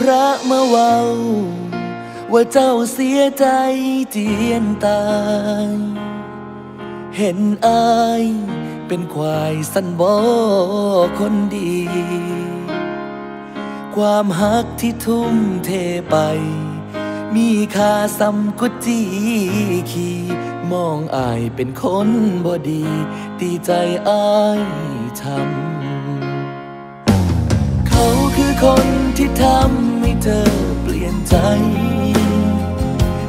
พระมาเว้า ว่าเจ้าเสียใจเจียนตาย เห็นอาย เป็นควายสันบอคนดี ความหักที่ทุ่มเทไป มีค่าซ้ำกุจีขีมองอายเป็นคนบ่ดี ตีใจอายทำเขาคือคนที่ทำให้เธอเปลี่ยนใจ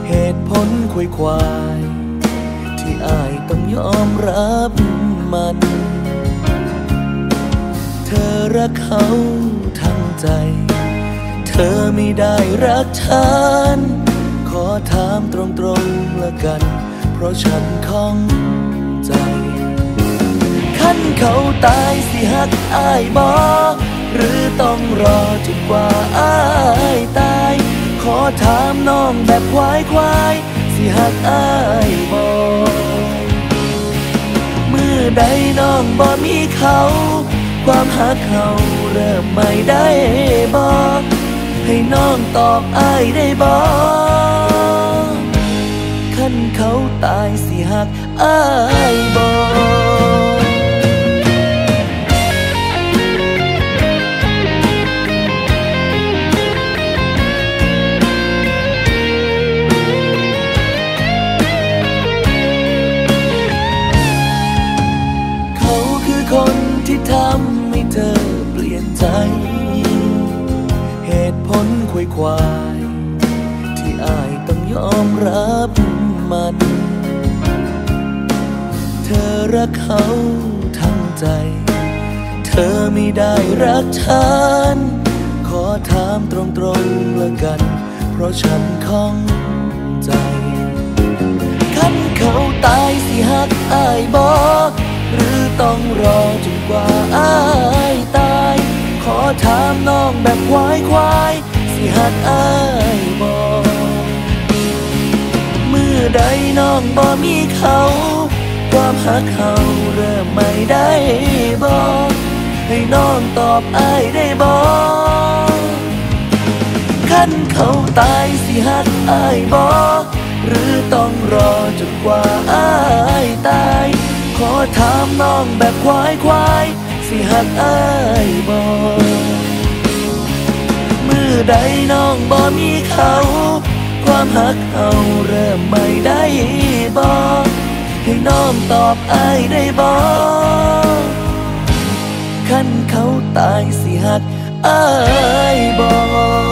เหตุผลควยควาย ที่อายต้องยอมรับ มัน เธอรักเขาทั้งใจ เธอไม่ได้รักฉัน ขอถามตรงๆละกัน เพราะฉันข้องใจ ขันเขาตายสิหักอายบอหรือต้องรอจนกว่าอายตาย ขอถามน้องแบบควายควายสิหักอายบอ อใดน้องบ่มีเขา ความหาเขาเริ่มไม่ได้บอกให้น้องตอบอายได้บอกขันเขาตายสิหักอายบ ทำให้เธอเปลี่ยนใจ เหตุผลควยควาย ที่อายต้องยอมรับมัน เธอรักเขาทั้งใจ เธอไม่ได้รักฉัน ขอถามตรงๆละกัน เพราะฉันข้องใจขันเขาตายสิหักอายบอก หรือต้องรอจนกว่าอายตาย ขอถามน้องแบบควายควายสิหักอายบอกเมื่อใดน้องบ่มีเขา ความหักเขาเริ่มไม่ได้บอกให้น้องตอบอายได้บอกขั้นเขาตายสิหักอายบอหรือต้องรอจนกว่าอาย อถามน้องแบบควายควายสิหักอายบอมือใดน้องบ่มีเขา ความหักเขาเริ่มไม่ได้บอกให้น้องตอบอายได้บอกขั้นเขาตายสิหักอายบอก